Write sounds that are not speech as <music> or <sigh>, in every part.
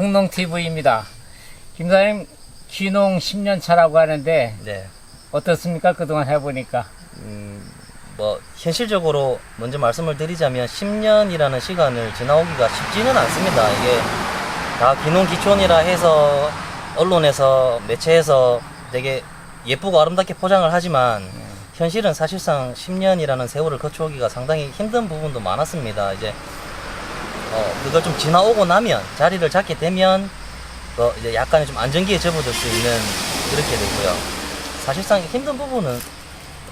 흥농TV입니다. 김사님, 귀농 10년 차라고 하는데, 네. 어떻습니까? 그동안 해보니까. 음, 뭐 현실적으로 먼저 말씀을 드리자면 10년이라는 시간을 지나오기가 쉽지는 않습니다. 이게 다 기농 기촌이라 해서 언론에서 매체에서 되게 예쁘고 아름답게 포장을 하지만 현실은 사실상 10년이라는 세월을 거쳐오기가 상당히 힘든 부분도 많았습니다. 이제 어, 그걸 좀 지나오고 나면 자리를 잡게 되면 그 이제 약간의 좀 안정기에 접어들 수 있는 그렇게 되고요. 사실상 힘든 부분은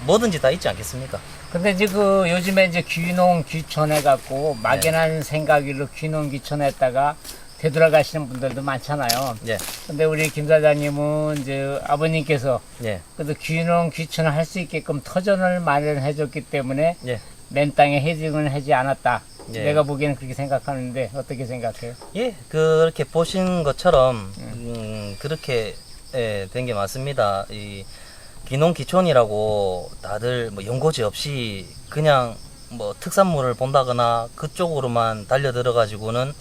뭐든지 다 있지 않겠습니까? 근데 이제 그 요즘에 이제 귀농 귀촌해갖고 네. 막연한 생각으로 귀농 귀촌했다가 되돌아가시는 분들도 많잖아요. 예, 근데 우리 김 사장님은 이제 아버님께서 예, 그래도 귀농 귀촌을 할 수 있게끔 터전을 마련해줬기 때문에 예. 맨 땅에 해직은 하지 않았다. 예. 내가 보기에는 그렇게 생각하는데 어떻게 생각해요? 예, 그렇게 보신 것처럼 음, 그렇게 예, 된 게 맞습니다. 이 기농 기촌이라고 다들 뭐 연고지 없이 그냥 뭐 특산물을 본다거나 그쪽으로만 달려 들어 가지고는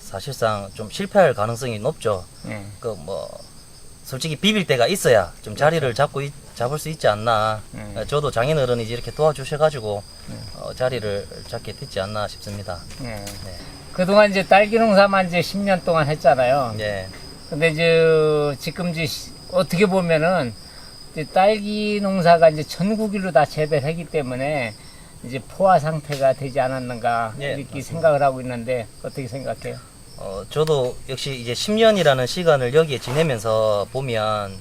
사실상 좀 실패할 가능성이 높죠. 예. 그뭐 솔직히 비빌 때가 있어야 좀 자리를 잡고 있- 잡을 수 있지 않나. 음. 어, 저도 장인어른이 이렇게 도와주셔가지고 어, 자리를 잡게 됐지 않나 싶습니다. 예. 네. 그동안 이제 딸기 농사만 이제 10년 동안 했잖아요. 예, 근데 이제 지금 이제 시- 어떻게 보면은 이제 딸기 농사가 이제 전국일로 다 재배를 했기 때문에 이제 포화 상태가 되지 않았는가 예, 이렇게 맞습니다. 생각을 하고 있는데 어떻게 생각해요? 어, 저도 역시 이제 10년이라는 시간을 여기에 지내면서 보면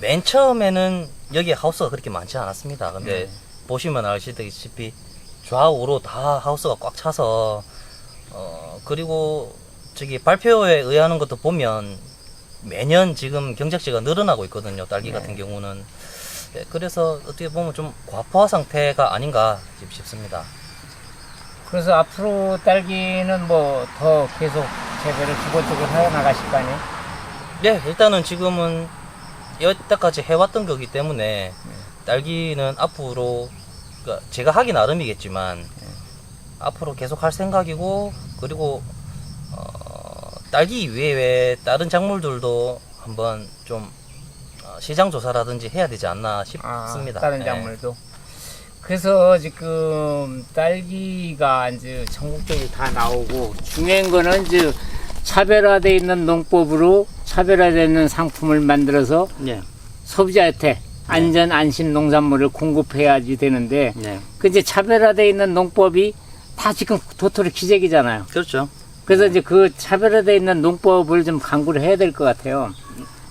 맨 처음에는 여기 하우스가 그렇게 많지 않았습니다. 근데 보시면 아시다시피 좌우로 다 하우스가 꽉 차서 어, 그리고 저기 발표에 의하는 것도 보면 매년 지금 경작지가 늘어나고 있거든요. 딸기 네. 같은 경우는. 네, 그래서 어떻게 보면 좀 과포화 상태가 아닌가 싶습니다. 그래서 앞으로 딸기는 뭐 더 계속 재배를 주거적으로 해 나가실 거 아니에요? 네, 일단은 지금은 여태까지 해왔던 거기 때문에 딸기는 앞으로 그러니까 제가 하기 나름이겠지만 앞으로 계속 할 생각이고 그리고 어, 딸기 이외에 다른 작물들도 한번 좀 어, 시장 조사라든지 해야 되지 않나 싶습니다. 아, 다른 네. 작물도. 그래서 지금 딸기가 이제 전국적으로 다 나오고 중요한 거는 이제 차별화되어 있는 농법으로 차별화되어 있는 상품을 만들어서 네, 소비자한테 안전 안심 농산물을 공급해야지 되는데 네, 그 이제 차별화되어 있는 농법이 다 지금 도토리 기재기잖아요. 그렇죠. 그래서 이제 그 차별화되어 있는 농법을 좀 강구를 해야 될 것 같아요.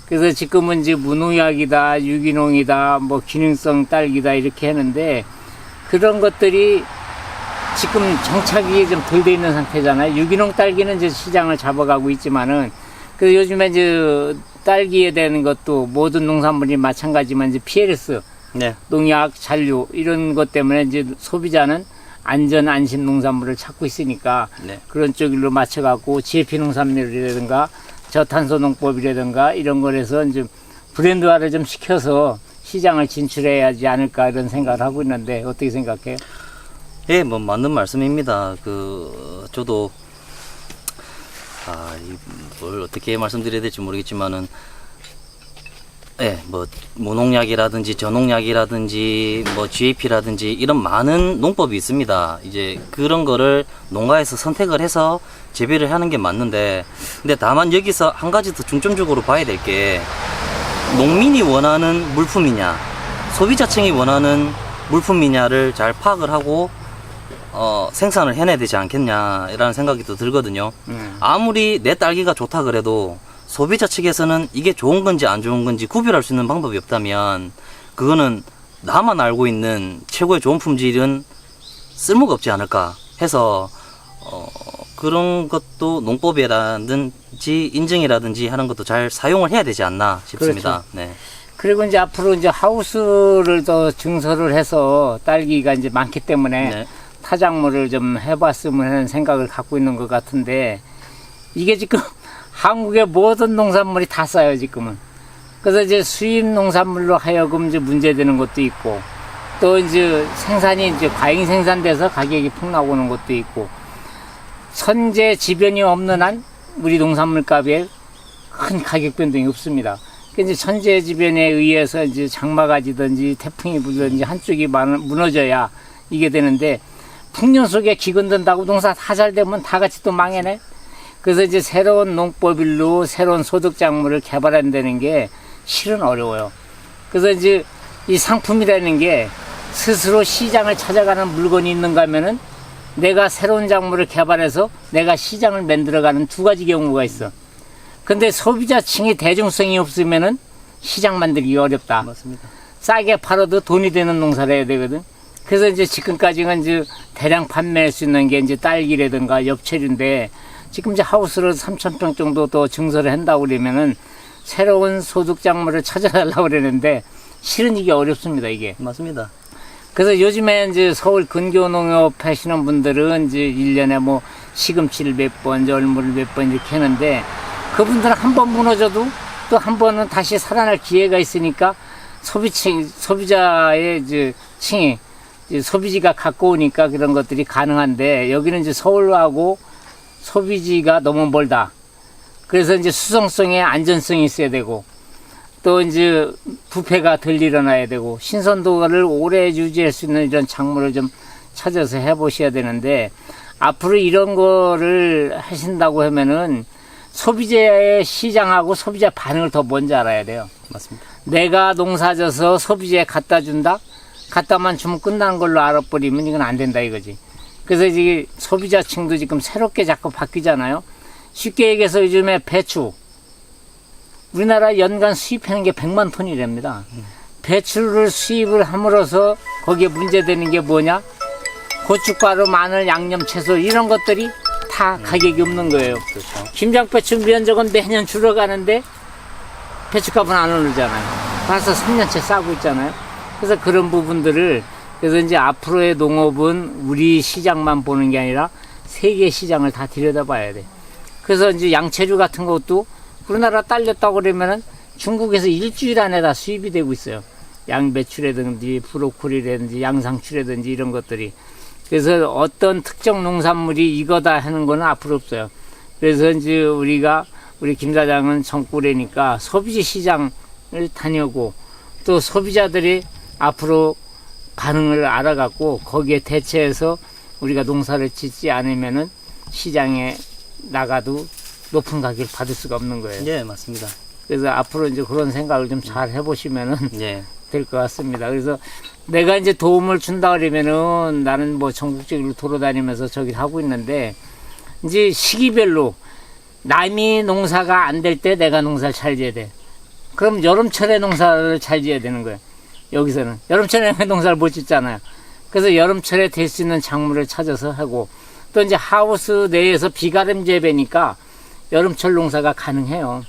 그래서 지금은 이제 무농약이다, 유기농이다, 뭐 기능성 딸기다 이렇게 하는데 그런 것들이 지금 정착이 좀 덜 돼 있는 상태잖아요. 유기농 딸기는 이제 시장을 잡아가고 있지만은 그 요즘에 이제 딸기에 대한 것도 모든 농산물이 마찬가지만 이제 PLS 네, 농약, 잔류 이런 것 때문에 이제 소비자는 안전 안심 농산물을 찾고 있으니까 네. 그런 쪽으로 맞춰갖고 GAP 농산물이라든가 저탄소 농법이라든가 이런 거에서 이제 브랜드화를 좀 시켜서 시장을 진출해야지 않을까 이런 생각을 하고 있는데 어떻게 생각해요? 예, 뭐 맞는 말씀입니다. 그 저도 아, 이, 뭘 어떻게 말씀드려야 될지 모르겠지만은 예, 뭐 무농약이라든지 저농약이라든지 뭐 GAP라든지 이런 많은 농법이 있습니다. 이제 그런 거를 농가에서 선택을 해서 재배를 하는 게 맞는데 근데 다만 여기서 한 가지 더 중점적으로 봐야 될게 농민이 원하는 물품이냐 소비자층이 원하는 물품이냐를 잘 파악을 하고 어, 생산을 해내야 되지 않겠냐라는 생각이 또 들거든요. 음. 아무리 내 딸기가 좋다 그래도 소비자 측에서는 이게 좋은 건지 안 좋은 건지 구별할 수 있는 방법이 없다면 그거는 나만 알고 있는 최고의 좋은 품질은 쓸모가 없지 않을까 해서 어, 그런 것도 농법이라든지 인증이라든지 하는 것도 잘 사용을 해야 되지 않나 싶습니다. 네. 그리고 이제 앞으로 이제 하우스를 더 증설을 해서 딸기가 이제 많기 때문에 네. 타작물을 좀 해봤으면 하는 생각을 갖고 있는 것 같은데 이게 지금 <laughs> 한국의 모든 농산물이 다 싸요 지금은 그래서 이제 수입 농산물로 하여금 이제 문제되는 것도 있고 또 이제 생산이 이제 과잉 생산돼서 가격이 폭 나오는 것도 있고 선제 지변이 없는 한 우리 농산물 값에 큰 가격 변동이 없습니다. 그 이제 천재지변에 의해서 이제 장마가 지든지 태풍이 불든지 한쪽이 많- 무너져야 이게 되는데 풍년 속에 기근든다고 농사 다 잘 되면 다 같이 또 망해네. 그래서 이제 새로운 농법일로 새로운 소득 작물을 개발한다는 게 실은 어려워요. 그래서 이제 이 상품이라는 게 스스로 시장을 찾아가는 물건이 있는가 하면은 내가 새로운 작물을 개발해서 내가 시장을 만들어가는 두 가지 경우가 있어. 근데 소비자층이 대중성이 없으면은 시장 만들기 어렵다. 맞습니다. 싸게 팔아도 돈이 되는 농사를 해야 되거든. 그래서 이제 지금까지는 이제 대량 판매할 수 있는 게 이제 딸기라든가 엽채류인데 지금 이제 하우스를 3,000평 정도 더 증설을 한다고 그러면은 새로운 소득 작물을 찾아달라고 그러는데 실은 이게 어렵습니다, 이게. 맞습니다. 그래서 요즘에 이제 서울 근교 농업 하시는 분들은 이제 1년에 뭐 시금치를 몇 번, 열무를 몇 번 이렇게 하는데 그분들은 한 번 무너져도 또 한 번은 다시 살아날 기회가 있으니까 소비층, 소비자의 이제 층이 이제 소비지가 가까우니까 그런 것들이 가능한데 여기는 이제 서울하고 소비지가 너무 멀다. 그래서 이제 수성성에 안전성이 있어야 되고 또 이제 부패가 덜 일어나야 되고 신선도를 오래 유지할 수 있는 이런 작물을 좀 찾아서 해보셔야 되는데 앞으로 이런 거를 하신다고 하면은 소비자의 시장하고 소비자 반응을 더 먼저 알아야 돼요. 맞습니다. 내가 농사져서 소비자에 갖다 준다? 갖다만 주면 끝난 걸로 알아버리면 이건 안 된다 이거지. 그래서 이제 소비자층도 지금 새롭게 자꾸 바뀌잖아요. 쉽게 얘기해서 요즘에 배추. 우리나라 연간 수입하는 게 100만 톤이랍니다. 배추를 수입을 함으로써 거기에 문제되는 게 뭐냐? 고춧가루, 마늘, 양념, 채소 이런 것들이 다 가격이 없는 거예요. 그렇죠. 김장배추 면적은 매년 줄어가는데 배추값은 안 오르잖아요. 벌써 3년째 싸고 있잖아요. 그래서 그런 부분들을 그래서 이제 앞으로의 농업은 우리 시장만 보는 게 아니라 세계 시장을 다 들여다봐야 돼. 그래서 이제 양채류 같은 것도 우리나라 딸렸다고 그러면은 중국에서 일주일 안에 다 수입이 되고 있어요. 양배추라든지 브로콜리라든지 양상추라든지 이런 것들이. 그래서 어떤 특정 농산물이 이거다 하는 거는 앞으로 없어요. 그래서 이제 우리가 우리 김 사장은 정꾸래니까 소비지 시장을 다녀고 또 소비자들이 앞으로 반응을 알아갖고 거기에 대체해서 우리가 농사를 짓지 않으면은 시장에 나가도 높은 가격을 받을 수가 없는 거예요. 예, 맞습니다. 그래서 앞으로 이제 그런 생각을 좀 잘 해보시면은 예. 될 것 같습니다. 그래서 내가 이제 도움을 준다 그러면은 나는 뭐 전국적으로 돌아다니면서 저기 하고 있는데 이제 시기별로 남이 농사가 안 될 때 내가 농사를 잘 지어야 돼. 그럼 여름철에 농사를 잘 지어야 되는 거예요. 여기서는 여름철에 <laughs> 농사를 못 짓잖아요. 그래서 여름철에 될 수 있는 작물을 찾아서 하고 또 이제 하우스 내에서 비가림 재배니까 여름철 농사가 가능해요.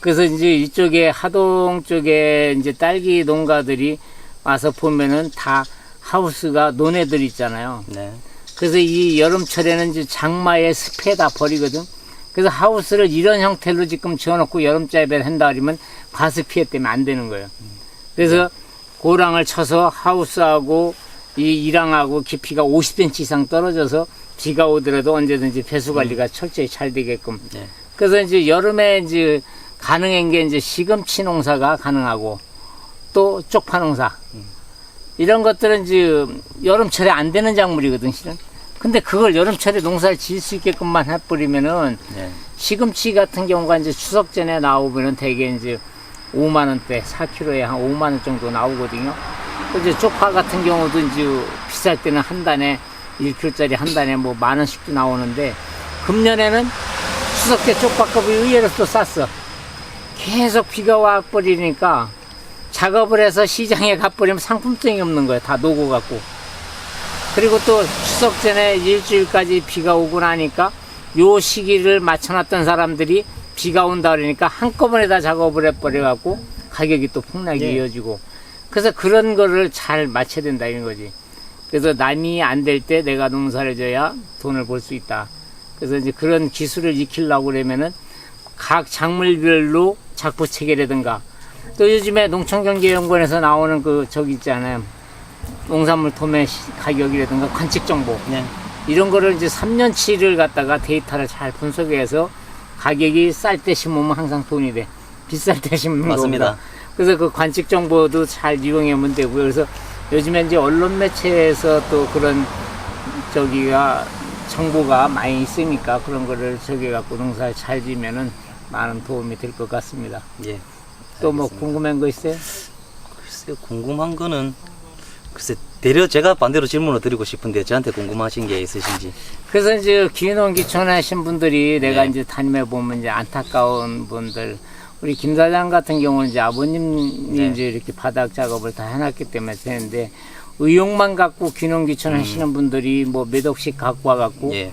그래서 이제 이쪽에 하동 쪽에 이제 딸기 농가들이 와서 보면은 다 하우스가 논애들 있잖아요. 네. 그래서 이 여름철에는 이제 장마에 습해 다 버리거든. 그래서 하우스를 이런 형태로 지금 지어놓고 여름자배를 한다 그러면 과습 피해 때문에 안 되는 거예요. 그래서 고랑을 쳐서 하우스하고 이 이랑하고 깊이가 50cm 이상 떨어져서 비가 오더라도 언제든지 배수 관리가 철저히 잘 되게끔. 네. 그래서 이제 여름에 이제 가능한 게 이제 시금치 농사가 가능하고 또 쪽파 농사. 이런 것들은 이제 여름철에 안 되는 작물이거든, 실은. 근데 그걸 여름철에 농사를 지을 수 있게끔만 해버리면은 네. 시금치 같은 경우가 이제 추석 전에 나오면은 대개 이제 5만 원대, 4kg에 한 5만 원 정도 나오거든요. 또 이제 쪽파 같은 경우도 이제 비쌀 때는 한 단에 1kg짜리 한 단에 뭐 만 원씩도 나오는데 금년에는 추석 때 쪽파값이 의외로 또 쌌어. 계속 비가 와 버리니까 작업을 해서 시장에 가버리면 상품성이 없는 거야. 다 녹아갖고. 그리고 또 추석 전에 일주일까지 비가 오고 나니까 요 시기를 맞춰놨던 사람들이 비가 온다 그러니까 한꺼번에 다 작업을 해버려갖고 가격이 또 폭락이 예. 이어지고 그래서 그런 거를 잘 맞춰야 된다 이런 거지. 그래서 남이 안 될 때 내가 농사를 져야 돈을 벌 수 있다. 그래서 이제 그런 기술을 익히려고 그러면은 각 작물별로 작부 체계라든가 또 요즘에 농촌경제연구원에서 나오는 그 저기 있잖아요. 농산물 도매 시- 가격이라든가 관측 정보 네. 이런 거를 이제 3년치를 갖다가 데이터를 잘 분석해서 가격이 쌀 때 심으면 항상 돈이 돼. 비쌀 때 심는 맞습니다. 거보다. 그래서 그 관측 정보도 잘 이용하면 되고요. 그래서 요즘에 이제 언론 매체에서 또 그런 저기가 정보가 많이 있으니까 그런 거를 저기 갖고 농사 잘 지면은 많은 도움이 될 것 같습니다. 예. 또 뭐 궁금한 거 있어요? 글쎄 궁금한 거는 글쎄 대려 제가 반대로 질문을 드리고 싶은데 저한테 궁금하신 게 있으신지. 그래서 이제 귀농 귀촌하신 분들이 내가 네. 이제 다니해 보면 이제 안타까운 분들 우리 김 사장 같은 경우는 이제 아버님이 네. 이제 이렇게 바닥 작업을 다 해놨기 때문에 되는데 의욕만 갖고 기농 기촌 하시는 분들이 뭐 몇 억씩 갖고 와갖고 음. 예.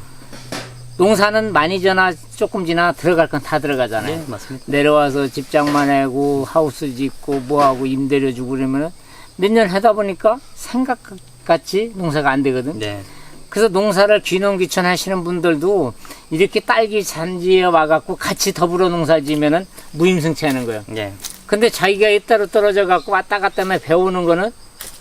농사는 많이 지나 조금 지나 들어갈 건 다 들어가잖아요. 네, 맞습니다. 내려와서 집장만 하고 하우스 짓고 뭐하고 임대료 주고 그러면은 몇 년 하다 보니까 생각같이 농사가 안 되거든. 네. 그래서 농사를 귀농귀촌 하시는 분들도 이렇게 딸기 잔지에 와갖고 같이 더불어 농사 지면은 무임승차 하는 거예요. 예. 근데 자기가 이따로 떨어져 갖고 왔다 갔다 하면 배우는 거는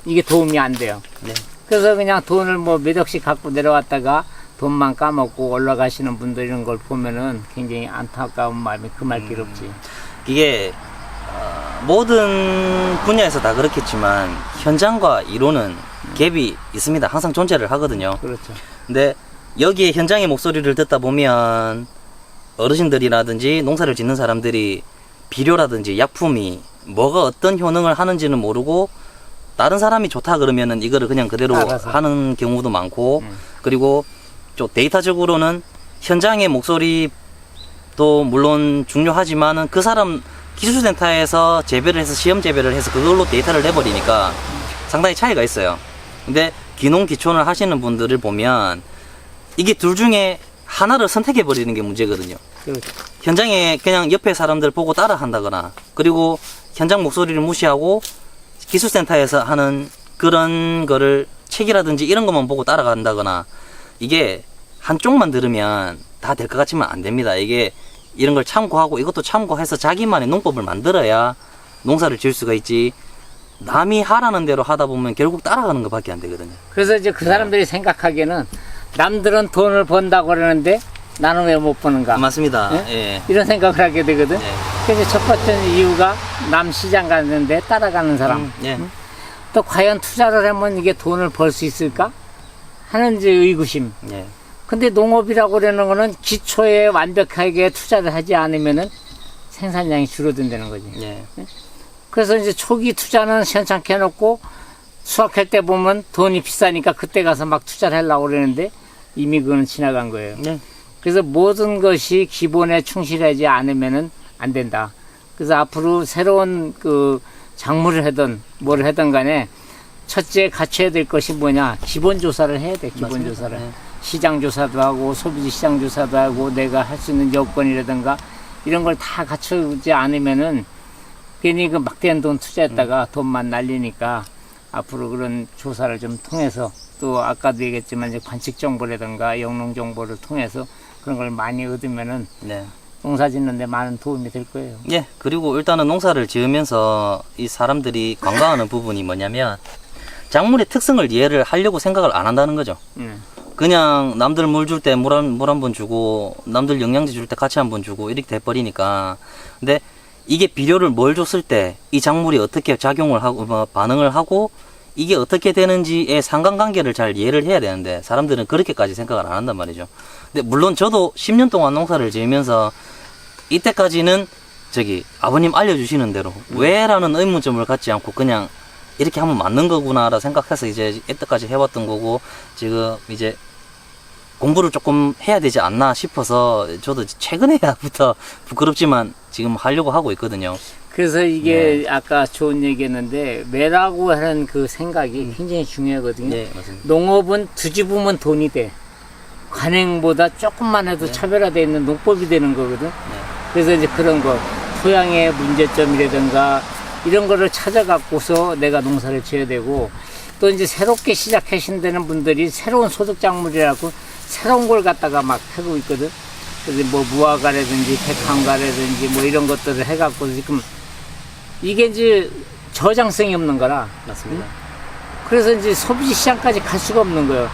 이게 도움이 안 돼요. 네. 그래서 그냥 돈을 뭐 몇 억씩 갖고 내려왔다가 돈만 까먹고 올라가시는 분들 이런 걸 보면은 굉장히 안타까운 마음이 금할 길 없지. 이게 어, 모든 분야에서 다 그렇겠지만 현장과 이론은 갭이 있습니다. 항상 존재를 하거든요. 그렇죠. 근데 여기에 현장의 목소리를 듣다 보면 어르신들이라든지 농사를 짓는 사람들이 비료라든지 약품이 뭐가 어떤 효능을 하는지는 모르고 다른 사람이 좋다 그러면은 이거를 그냥 그대로 알아서. 하는 경우도 많고 음. 그리고 좀 데이터적으로는 현장의 목소리도 물론 중요하지만은 그 사람 기술센터에서 재배를 해서 시험 재배를 해서 그걸로 데이터를 내버리니까 상당히 차이가 있어요. 근데 기농 기촌을 하시는 분들을 보면 이게 둘 중에 하나를 선택해 버리는 게 문제거든요. 그렇죠. 현장에 그냥 옆에 사람들 보고 따라 한다거나 그리고 현장 목소리를 무시하고 기술센터에서 하는 그런 거를 책이라든지 이런 것만 보고 따라간다거나 이게 한쪽만 들으면 다 될 것 같지만 안 됩니다. 이게 이런 걸 참고하고 이것도 참고해서 자기만의 농법을 만들어야 농사를 지을 수가 있지 남이 하라는 대로 하다 보면 결국 따라가는 것밖에 안 되거든요. 그래서 이제 그 사람들이 생각하기에는 남들은 돈을 번다고 그러는데 나는 왜 못 버는가? 맞습니다. 예? 예. 이런 생각을 하게 되거든. 예. 그래서 첫 번째 이유가 남 시장 갔는데 따라가는 사람. 음, 예. 또 과연 투자를 하면 이게 돈을 벌 수 있을까? 하는 이제 의구심. 예. 근데 농업이라고 그러는 거는 기초에 완벽하게 투자를 하지 않으면은 생산량이 줄어든다는 거지. 예. 그래서 이제 초기 투자는 시원찮게 해놓고 수확할 때 보면 돈이 비싸니까 그때 가서 막 투자를 하려고 그러는데 이미 그거는 지나간 거예요. 예. 그래서 모든 것이 기본에 충실하지 않으면은 안 된다. 그래서 앞으로 새로운 그 작물을 하든 뭘 하든 간에 첫째 갖춰야 될 것이 뭐냐 기본 조사를 해야 돼 기본 맞습니다. 조사를 네. 시장 조사도 하고 소비지 시장 조사도 하고 내가 할 수 있는 여건이라든가 이런 걸 다 갖추지 않으면은 괜히 그 막대한 돈 투자했다가 돈만 날리니까 앞으로 그런 조사를 좀 통해서 또 아까도 얘기했지만 이제 관측 정보라든가 영농 정보를 통해서 그런 걸 많이 얻으면은 네. 농사 짓는데 많은 도움이 될 거예요. 예, 그리고 일단은 농사를 지으면서 이 사람들이 관광하는 부분이 뭐냐면 작물의 특성을 이해를 하려고 생각을 안 한다는 거죠. 음. 그냥 남들 물 줄 때 물 한 물 한 번 주고 남들 영양제 줄 때 같이 한 번 주고 이렇게 돼 버리니까 근데 이게 비료를 뭘 줬을 때 이 작물이 어떻게 작용을 하고 뭐 반응을 하고 이게 어떻게 되는지의 상관관계를 잘 이해를 해야 되는데 사람들은 그렇게까지 생각을 안 한단 말이죠. 근데 물론 저도 10년 동안 농사를 지으면서 이때까지는 저기 아버님 알려주시는 대로 왜라는 의문점을 갖지 않고 그냥 이렇게 하면 맞는 거구나라 생각해서 이제 이때까지 해왔던 거고 지금 이제 공부를 조금 해야 되지 않나 싶어서 저도 최근에야부터 <laughs> 부끄럽지만 지금 하려고 하고 있거든요. 그래서 이게 아까 좋은 얘기했는데 매라고 하는 그 생각이 음. 굉장히 중요하거든요. 네. 농업은 뒤집으면 돈이 돼. 관행보다 조금만 네. 해도 차별화되어 있는 농법이 되는 거거든. 그래서 이제 그런 거, 토양의 문제점이라든가 이런 거를 찾아갖고서 내가 농사를 지어야 되고 또 이제 새롭게 시작하신 다는 분들이 새로운 소득 작물이라고 새로운 걸 갖다가 막 하고 있거든. 그래서 뭐 무화과라든지 백향과라든지 뭐 이런 것들을 해갖고 지금 이게 이제 저장성이 없는 거라 맞습니다. 그래서 이제 소비지 시장까지 갈 수가 없는 거예요.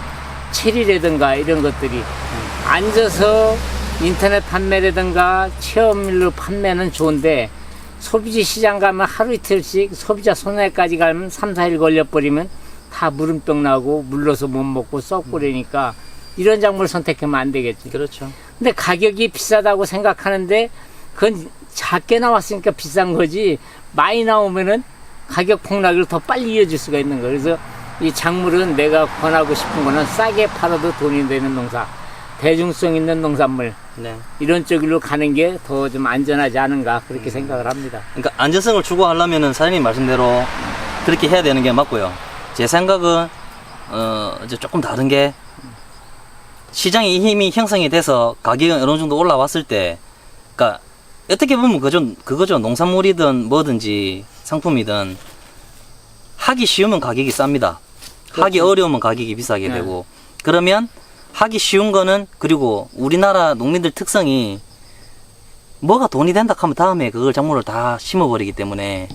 체리라든가 이런 것들이 앉아서 인터넷 판매라든가 체험일로 판매는 좋은데 소비지 시장 가면 하루 이틀씩 소비자 손에까지 가면 3, 4일 걸려버리면 다 물음병 나고 물러서 못 먹고 썩고 그러니까 이런 작물 선택하면 안 되겠지. 그렇죠. 근데 가격이 비싸다고 생각하는데 그건 작게 나왔으니까 비싼 거지 많이 나오면은 가격 폭락을 더 빨리 이어질 수가 있는 거예요. 그래서 이 작물은 내가 권하고 싶은 거는 싸게 팔아도 돈이 되는 농사, 대중성 있는 농산물 네. 이런 쪽으로 가는 게 더 좀 안전하지 않은가 그렇게 생각을 합니다. 그러니까 안전성을 추구하려면은 사장님 말씀대로 그렇게 해야 되는 게 맞고요. 제 생각은 어 이제 조금 다른 게 시장의 힘이 형성이 돼서 가격이 어느 정도 올라왔을 때, 그러니까 어떻게 보면 그죠 그거죠 농산물이든 뭐든지 상품이든 하기 쉬우면 가격이 쌉니다. 하기 그렇죠. 어려우면 가격이 비싸게 네. 되고 그러면 하기 쉬운 거는 그리고 우리나라 농민들 특성이 뭐가 돈이 된다 하면 다음에 그걸 작물을 다 심어버리기 때문에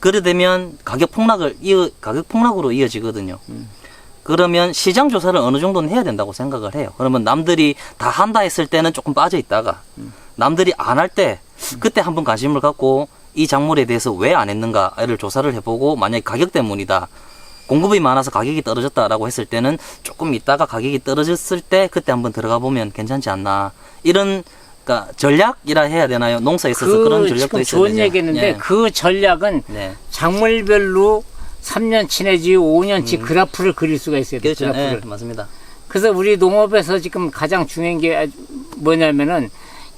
그래 되면 가격 폭락을 이어 가격 폭락으로 이어지거든요. 음. 그러면 시장 조사를 어느 정도는 해야 된다고 생각을 해요. 그러면 남들이 다 한다 했을 때는 조금 빠져 있다가 음. 남들이 안 할 때 그때 한번 관심을 갖고 이 작물에 대해서 왜 안 했는가를 조사를 해보고 만약에 가격 때문이다. 공급이 많아서 가격이 떨어졌다라고 했을 때는 조금 있다가 가격이 떨어졌을 때 그때 한번 들어가 보면 괜찮지 않나. 이런 그러니까 전략이라 해야 되나요? 농사에 있어서 그, 런 전략도 있어야 좋은. 얘기했는데 예. 그 전략은 네. 작물별로 3년 치 내지 5년치 그래프를 그릴 수가 있어요. 음. 그렇죠. 예, 그래프를. 맞습니다. 그래서 우리 농업에서 지금 가장 중요한 게 뭐냐면은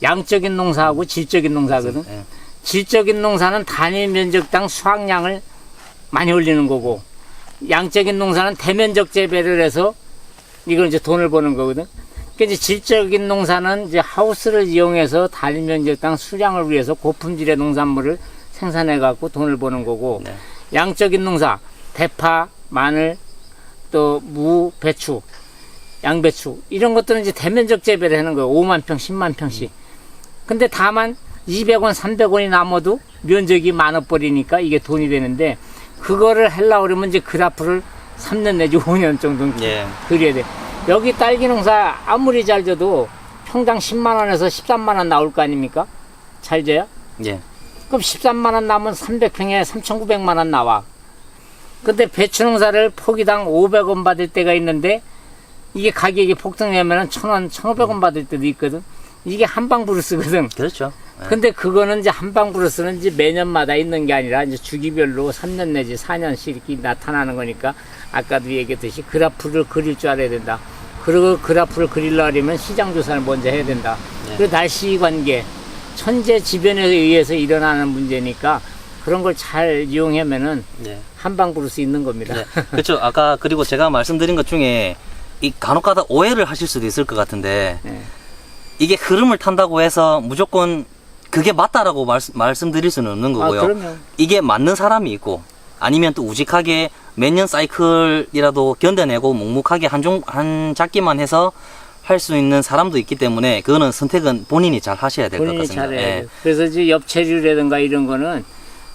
양적인 농사하고 질적인 농사거든. 예. 질적인 농사는 단위 면적당 수확량을 많이 올리는 거고 양적인 농사는 대면적 재배를 해서 이걸 이제 돈을 버는 거거든. 그러니까 이제 질적인 농사는 이제 하우스를 이용해서 단위 면적당 수량을 위해서 고품질의 농산물을 생산해 갖고 돈을 버는 거고 네. 양적인 농사 대파, 마늘, 또 무, 배추, 양배추 이런 것들은 이제 대면적 재배를 하는 거예요. 5만 평, 10만 평씩. 근데 다만 200원, 300원이 남아도 면적이 많아 버리니까 이게 돈이 되는데 그거를 하려고 그러면 이제 그래프를 3년 내지 5년 정도는 예. 그려야 돼. 여기 딸기 농사 아무리 잘 져도 평당 10만 원에서 13만 원 나올 거 아닙니까? 잘 져야? 예. 그럼 13만 원 나면 300평에 3,900만 원 나와. 근데 배추 농사를 포기당 500원 받을 때가 있는데 이게 가격이 폭등되면 1,000원, 1,500원 받을 때도 있거든. 이게 한방 브루스거든. 그렇죠. 예. 근데 그거는 이제 한방 브루스는 이제 매년마다 있는 게 아니라 이제 주기별로 3년 내지 4년씩 이렇게 나타나는 거니까 아까도 얘기했듯이 그래프를 그릴 줄 알아야 된다. 그리고 그래프를 그리려면 시장 조사를 먼저 해야 된다. 네. 그리고 날씨 관계, 천재 지변에 의해서 일어나는 문제니까 그런 걸 잘 이용하면은 예. 한방 브루스 있는 겁니다. 네. 그렇죠. 아까 그리고 제가 말씀드린 것 중에 이 간혹가다 오해를 하실 수도 있을 것 같은데 네. 이게 흐름을 탄다고 해서 무조건 그게 맞다라고 말씀, 말씀드릴 수는 없는 아, 거고요. 그럼요. 이게 맞는 사람이 있고 아니면 또 우직하게 몇 년 사이클이라도 견뎌내고 묵묵하게 한 종, 한 작기만 해서 할 수 있는 사람도 있기 때문에 그거는 선택은 본인이 잘 하셔야 될 것 본인이 같습니다. 잘해야 예. 돼요. 그래서 이제 엽채류라든가 이런 거는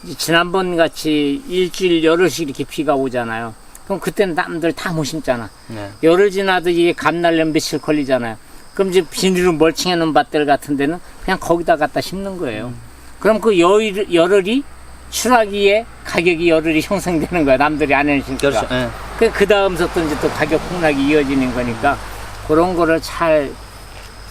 이제 지난번 같이 일주일 열흘씩 이렇게 비가 오잖아요. 그럼 그때는 남들 다 못 심잖아. 네. 열흘 지나도 이게 감날려면 며칠 걸리잖아요. 그럼 이제 비닐로 멀칭해 놓은 밭들 같은 데는 그냥 거기다 갖다 심는 거예요. 그럼 그 열흘, 열흘이 출하기에 가격이 열흘이 형성되는 거야. 남들이 안 해주니까. 그렇죠. 예. 그, 그 다음부터 이제 또 가격 폭락이 이어지는 거니까 그런 거를 잘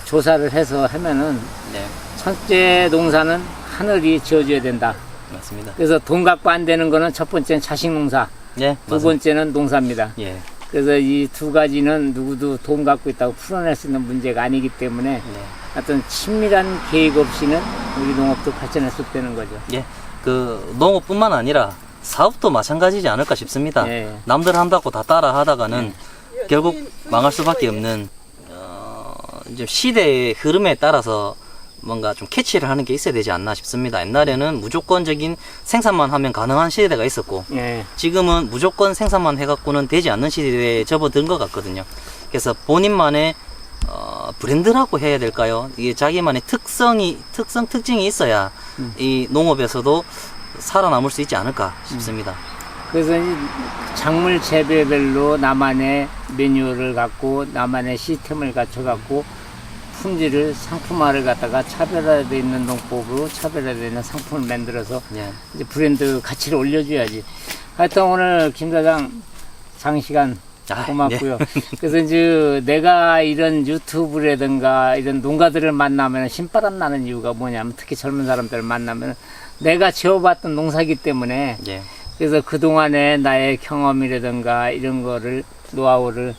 조사를 해서 하면은 네. 첫째 농사는 하늘이 지어줘야 된다. 맞습니다. 그래서 돈 갖고 안 되는 거는 첫 번째는 자식 농사, 예. 두 맞습니다. 번째는 농사입니다. 예. 그래서 이 두 가지는 누구도 돈 갖고 있다고 풀어낼 수 있는 문제가 아니기 때문에 네. 어떤 친밀한 계획 없이는 우리 농업도 발전할 수 없다는 거죠. 예, 그 농업뿐만 아니라 사업도 마찬가지지 않을까 싶습니다. 예. 남들 한다고 다 따라 하다가는 결국 망할 수밖에 없는 어, 이제 시대의 흐름에 따라서 뭔가 좀 캐치를 하는 게 있어야 되지 않나 싶습니다. 옛날에는 무조건적인 생산만 하면 가능한 시대가 있었고 예, 지금은 무조건 생산만 해갖고는 되지 않는 시대에 접어든 것 같거든요. 그래서 본인만의 어, 브랜드라고 해야 될까요? 이게 자기만의 특성이 특성 특징이 있어야 이 농업에서도 살아남을 수 있지 않을까 싶습니다. 그래서 이 작물 재배별로 나만의 매뉴얼을 갖고 나만의 시스템을 갖춰갖고 품질을 상품화를 갖다가 차별화되어 있는 농법으로 차별화되어 있는 상품을 만들어서 예. 이제 브랜드 가치를 올려줘야지. 하여튼 오늘 김 사장 장시간 아, 고맙고요. <laughs> 그래서 이제 내가 이런 유튜브라든가 이런 농가들을 만나면 신바람 나는 이유가 뭐냐면 특히 젊은 사람들을 만나면 내가 지어봤던 농사기 때문에 예. 그래서 그동안의 나의 경험이라든가 이런 거를 노하우를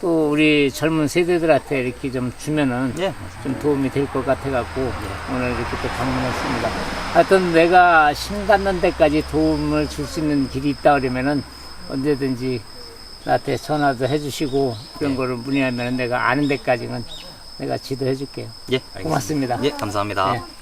또 우리 젊은 세대들한테 이렇게 좀 주면은 예. 좀 도움이 될 것 같아 갖고 오늘 이렇게 또 방문했습니다. 하여튼 내가 신 닿는 데까지 도움을 줄 수 있는 길이 있다 그러면은 언제든지 나한테 전화도 해주시고 그런 네. 거를 문의하면 내가 아는 데까지는 내가 지도해 줄게요. 예. 고맙습니다. 예, 감사합니다. 예.